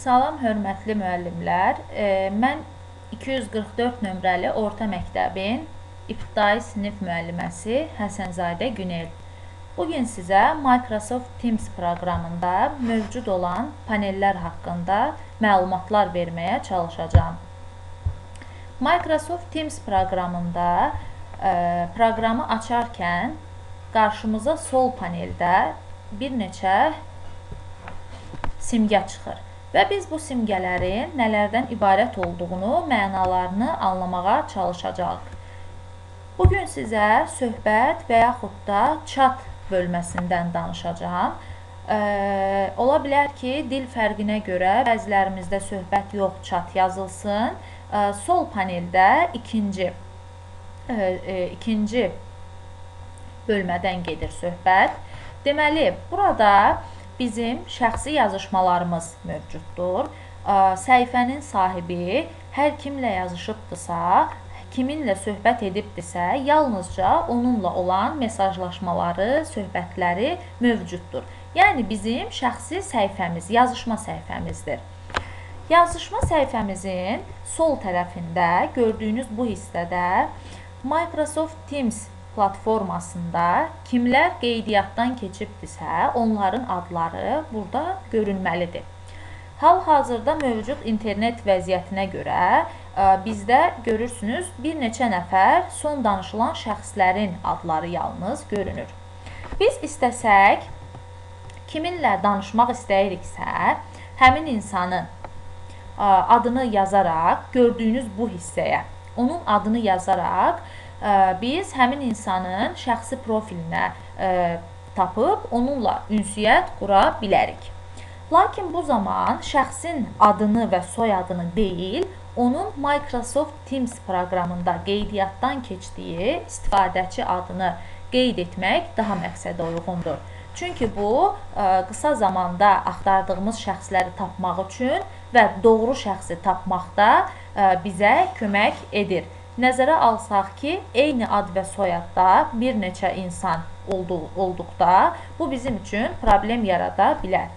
Salam hörmətli müəllimlər. E, Mən 244 nömrəli orta məktəbin ibtidai sinif müəlliməsi Həsənzadə Günel. Bu gün sizə Microsoft Teams proqramında mövcud olan panellər haqqında məlumatlar verməyə çalışacağam. Microsoft Teams proqramında e, proqramı açarkən qarşımıza sol paneldə bir neçə simgə çıxır. Və biz bu simgələrin nələrdən ibarət olduğunu, mənalarını anlamağa çalışacağıq. Bu gün sizə söhbət və yaxud da chat bölməsindən danışacağam. Ə, ola bilər ki, dil fərqinə görə bəzilərimizdə söhbət yox, chat yazılsın. Ə, sol paneldə ikinci ə, ə, ikinci bölmədən gedir söhbət. Deməli, burada bizim şəxsi yazışmalarımız mövcuddur. Səhifənin sahibi hər kimlə yazışıbdısa, kiminlə söhbət edibdisə, yalnızca onunla olan mesajlaşmaları, söhbətləri mövcuddur. Yəni bizim şəxsi səhifəmiz, yazışma səhifəmizdir. Yazışma səhifəmizin sol tərəfində gördüyünüz bu hissədə Microsoft Teams platformasında kimlər qeydiyyatdan keçibdisə, onların adları burada görünməlidir. Hal-hazırda mövcud internet vəziyyətinə görə e, bizdə görürsünüz bir neçə nəfər son danışılan şəxslərin adları yalnız görünür. Biz istəsək kiminlə danışmaq istəyiriksə, həmin insanın e, adını yazaraq gördüyünüz bu hissəyə onun adını yazaraq biz həmin insanın şəxsi profilinə tapıb onunla ünsiyyət qura bilərik. Lakin bu zaman şəxsin adını və soyadını deyil, onun Microsoft Teams proqramında qeydiyyatdan keçdiyi istifadəçi adını qeyd etmək daha məqsədə uyğundur. Çünki bu qısa zamanda axtardığımız şəxsləri tapmaq üçün və doğru şəxsi tapmaqda bizə kömək edir. Nəzərə alsaq ki, eyni ad və soyadda bir neçə insan olduğu, olduqda bu bizim üçün problem yarada bilər.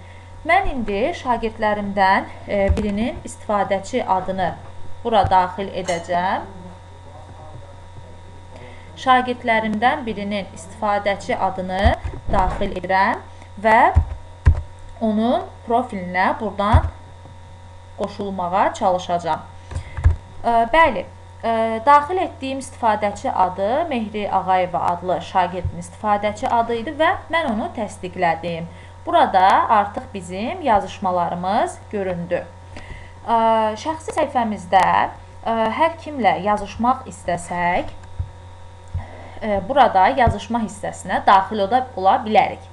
Mən indi şagirdlərimdən e, birinin istifadəçi adını bura daxil edəcəm. Şagirdlərimdən birinin istifadəçi adını daxil edirəm və onun profilinə buradan qoşulmağa çalışacağam. Bəli, daxil etdiyim istifadəçi adı Mehri Ağayeva adlı şagirdin istifadəçi adı idi və mən onu təsdiqlədim. Burada artıq bizim yazışmalarımız göründü. Şəxsi səhifəmizdə hər kimlə yazışmaq istəsək, burada yazışma hissəsinə daxil ola bilərik.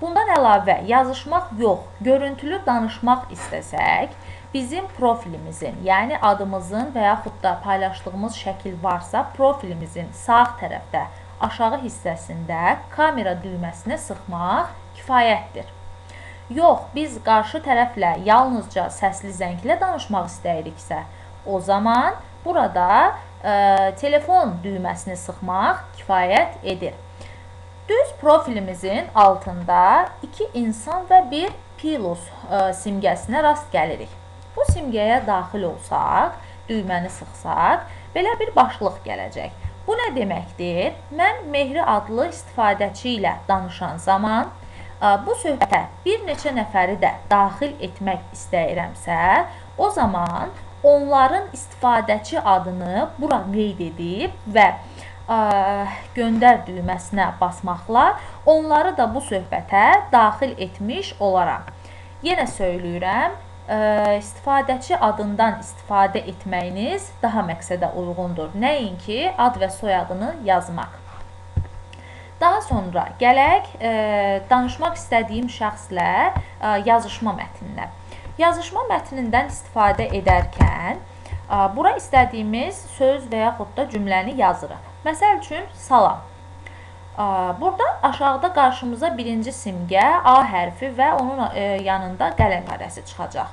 Bundan əlavə yazışmaq yox, görüntülü danışmaq istəsək, bizim profilimizin, yəni adımızın və yaxud da paylaşdığımız şəkil varsa, profilimizin sağ tərəfdə aşağı hissəsində kamera düyməsinə sıxmaq kifayətdir. Yox, biz qarşı tərəflə yalnızca səsli zənglə danışmaq istəyiriksə, o zaman burada ə, telefon düyməsini sıxmaq kifayət edir. Düz profilimizin altında iki insan və bir pilus ə, simgəsinə rast gəlirik. Bu simgəyə daxil olsaq, düyməni sıxsaq, belə bir başlıq gələcək. Bu nə deməkdir? Mən Mehri adlı istifadəçi ilə danışan zaman bu söhbətə bir neçə nəfəri də daxil etmək istəyirəmsə, o zaman onların istifadəçi adını bura qeyd edib və ə, göndər düyməsinə basmaqla onları da bu söhbətə daxil etmiş olaram. Yenə söyləyirəm, istifadəçi adından istifadə etməyiniz daha məqsədə uyğundur. Nəinki ad və soyadını yazmaq. Daha sonra gələk e, danışmaq istədiyim şəxslə e, yazışma mətninə. Yazışma mətnindən istifadə edərkən e, bura istədiyimiz söz və yaxud da cümləni yazırıq. Məsəl üçün salam. Burada aşağıda qarşımıza birinci simgə A hərfi və onun e, yanında qələm nömrəsi çıxacaq.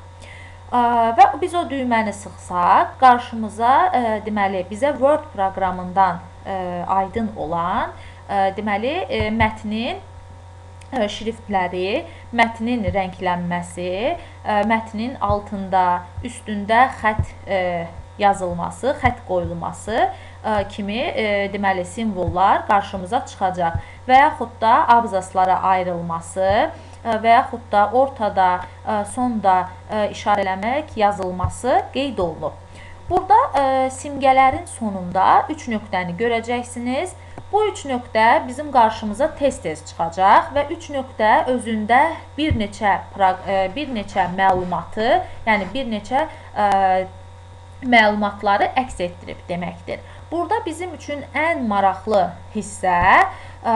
Və biz o düyməni sıxsaq, qarşımıza e, deməli bizə Word proqramından e, aydın olan deməli mətnin şriftləri mətnin rənglənməsi, mətnin altında, üstündə xətt ə, yazılması, xətt qoyulması kimi deməli simvollar qarşımıza çıxacaq və yaxud da abzaslara ayrılması və yaxud da ortada, sonda işarələmək, yazılması qeyd olunub. Burada simgələrin sonunda 3 nöqtəni görəcəksiniz. Bu 3 nöqtə bizim qarşımıza tez-tez çıxacaq və 3 nöqtə özündə bir neçə bir neçə məlumatı, yəni bir neçə məlumatları əks etdirib deməkdir. Burada bizim üçün ən maraqlı hissə ə,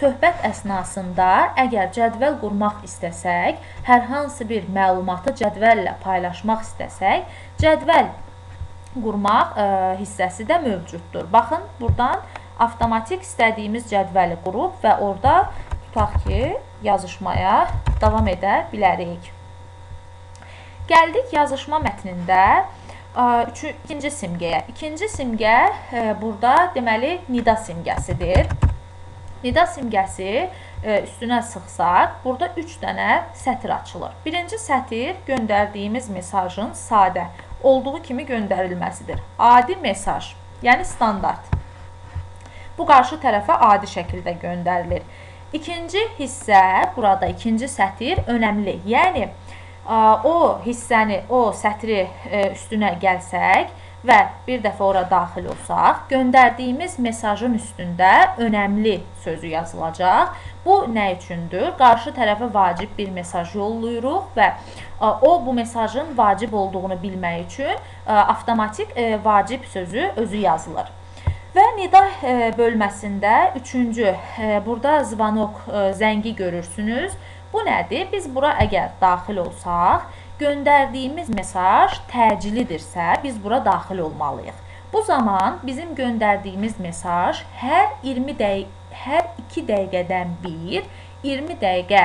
söhbət əsnasında əgər cədvəl qurmaq istəsək, hər hansı bir məlumatı cədvəllə paylaşmaq istəsək, cədvəl qurmaq ə, hissəsi də mövcuddur. Baxın, burdan avtomatik istədiyimiz cədvəli qurub və orada tutaq ki, yazışmaya davam edə bilərik. Gəldik yazışma mətnində Üçü, ikinci simgəyə. İkinci simgə e, burada deməli nida simgəsidir. Nida simgəsi e, üstünə sıxsaq, burada 3 dənə sətir açılır. Birinci sətir göndərdiyimiz mesajın sadə olduğu kimi göndərilməsidir. Adi mesaj, yəni standart. Bu qarşı tərəfə adi şəkildə göndərilir. İkinci hissə, burada ikinci sətir önəmli. Yəni o hissəni, o sətri e, üstünə gəlsək və bir dəfə ora daxil olsaq, göndərdiyimiz mesajın üstündə önəmli sözü yazılacaq. Bu nə üçündür? Qarşı tərəfə vacib bir mesaj yollayırıq və o bu mesajın vacib olduğunu bilmək üçün avtomatik e, vacib sözü özü yazılır. Və nida e, bölməsində üçüncü, burada zvanok zəngi görürsünüz. Bu nədir? Biz bura əgər daxil olsaq, göndərdiyimiz mesaj təcilidirsə, biz bura daxil olmalıyıq. Bu zaman bizim göndərdiyimiz mesaj hər 20 dəqiqə hər 2 dəqiqədən bir 20 dəqiqə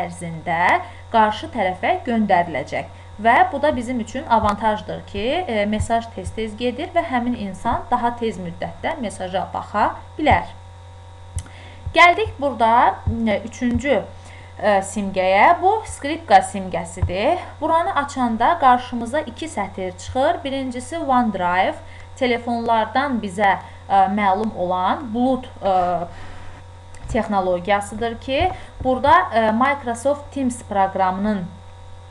ərzində qarşı tərəfə göndəriləcək. Və bu da bizim üçün avantajdır ki, e, mesaj tez-tez gedir və həmin insan daha tez müddətdə mesaja baxa bilər. Gəldik burada 3-cü simgəyə. Bu skripka simgəsidir. Buranı açanda qarşımıza iki sətir çıxır. Birincisi OneDrive telefonlardan bizə məlum olan bulut texnologiyasıdır ki, burada Microsoft Teams proqramının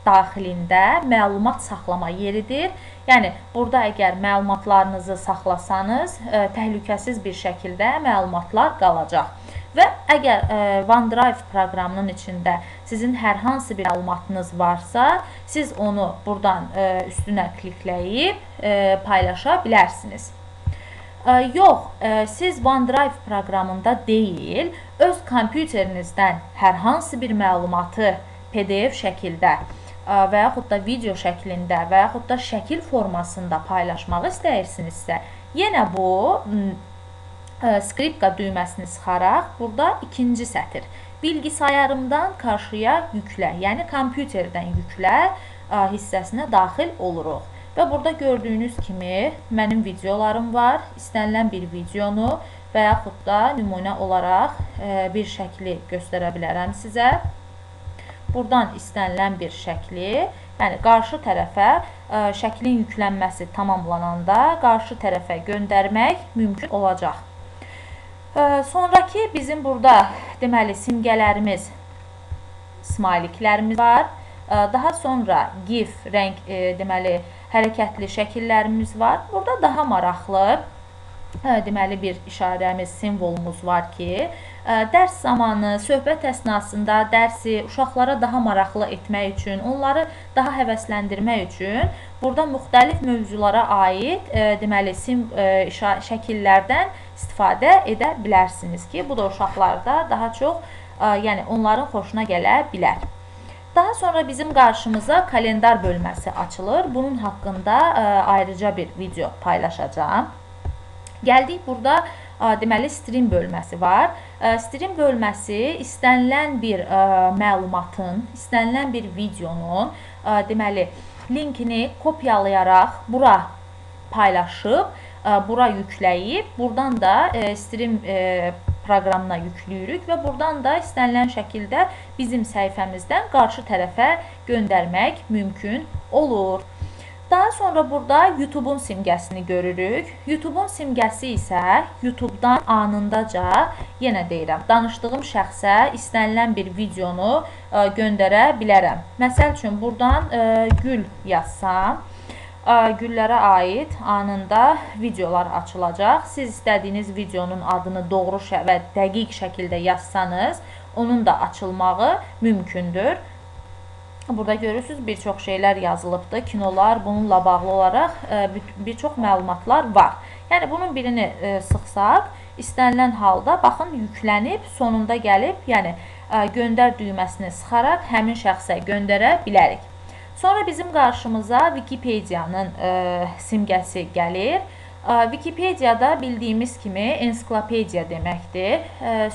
daxilində məlumat saxlama yeridir. Yəni burada əgər məlumatlarınızı saxlasanız, təhlükəsiz bir şəkildə məlumatlar qalacaq. Və əgər e, OneDrive proqramının içində sizin hər hansı bir məlumatınız varsa, siz onu burdan ə, e, üstünə klikləyib e, paylaşa bilərsiniz. Ə, yox, ə, siz OneDrive proqramında deyil, öz kompüterinizdən hər hansı bir məlumatı PDF şəkildə və yaxud da video şəklində və yaxud da şəkil formasında paylaşmaq istəyirsinizsə, yenə bu skripka düyməsini sıxaraq burada ikinci sətir. Bilgisayarımdan qarşıya yüklə, yəni kompüterdən yüklə hissəsinə daxil oluruq. Və burada gördüyünüz kimi mənim videolarım var. İstənilən bir videonu və yaxud da nümunə olaraq bir şəkli göstərə bilərəm sizə. Buradan istənilən bir şəkli, yəni qarşı tərəfə şəklin yüklənməsi tamamlananda qarşı tərəfə göndərmək mümkün olacaq. Sonrakı bizim burada deməli simgələrimiz, smayliklərimiz var. Daha sonra GIF rəng e, deməli hərəkətli şəkillərimiz var. Burada daha maraqlı deməli bir işarəmiz, simvolumuz var ki, dərs zamanı, söhbət əsnasında dərsi uşaqlara daha maraqlı etmək üçün, onları daha həvəsləndirmək üçün burada müxtəlif mövzulara aid deməli sim şəkillərdən istifadə edə bilərsiniz ki, bu da uşaqlarda daha çox yəni onların xoşuna gələ bilər. Daha sonra bizim qarşımıza kalendar bölməsi açılır. Bunun haqqında ayrıca bir video paylaşacağam. Gəldik burada deməli stream bölməsi var. Stream bölməsi istənilən bir məlumatın, istənilən bir videonun deməli linkini kopyalayaraq bura paylaşıb, bura yükləyib, burdan da stream proqramına yükləyirik və buradan da istənilən şəkildə bizim səhifəmizdən qarşı tərəfə göndərmək mümkün olur. Daha sonra burada YouTube-un simgəsini görürük. YouTube-un simgəsi isə YouTube-dan anındaca, yenə deyirəm, danışdığım şəxsə istənilən bir videonu ə, göndərə bilərəm. Məsəl üçün buradan ə, gül yazsam, ə, güllərə aid anında videolar açılacaq. Siz istədiyiniz videonun adını doğru və dəqiq şəkildə yazsanız, onun da açılmağı mümkündür. Burada görürsüz bir çox şeylər yazılıbdı, kinolar, bununla bağlı olaraq e, bir çox məlumatlar var. Yəni bunun birini e, sıxsaq, istənilən halda baxın yüklənib, sonunda gəlib, yəni e, göndər düyməsini sıxaraq həmin şəxsə göndərə bilərik. Sonra bizim qarşımıza Wikipediyanın simgəsi gəlir. Wikipediyada bildiyimiz kimi ensiklopediya deməkdir.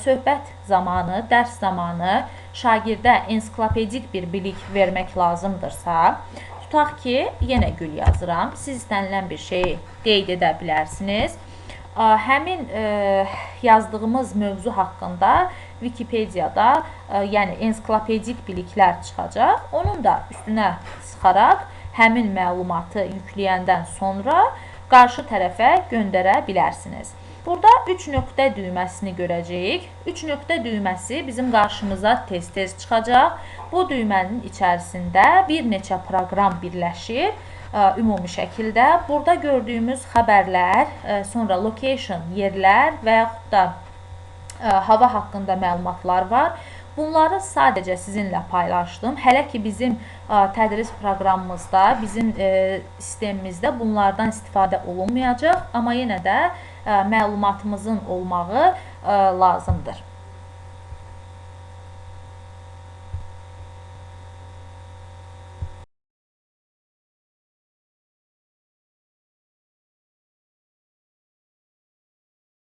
Söhbət zamanı, dərs zamanı şagirdə ensiklopedik bir bilik vermək lazımdırsa, tutaq ki, yenə gül yazıram. Siz istənilən bir şeyi qeyd edə bilərsiniz. Həmin yazdığımız mövzu haqqında Wikipediyada, yəni ensiklopedik biliklər çıxacaq. Onun da üstünə sıxaraq həmin məlumatı yükləyəndən sonra qarşı tərəfə göndərə bilərsiniz. Burada 3 nöqtə düyməsini görəcəyik. 3 nöqtə düyməsi bizim qarşımıza tez-tez çıxacaq. Bu düymənin içərisində bir neçə proqram birləşir ümumi şəkildə. Burada gördüyümüz xəbərlər, sonra location, yerlər və yaxud da hava haqqında məlumatlar var. Bunları sadəcə sizinlə paylaşdım. Hələ ki bizim tədris proqramımızda, bizim ə, sistemimizdə bunlardan istifadə olunmayacaq, amma yenə də ə, məlumatımızın olmağı ə, lazımdır.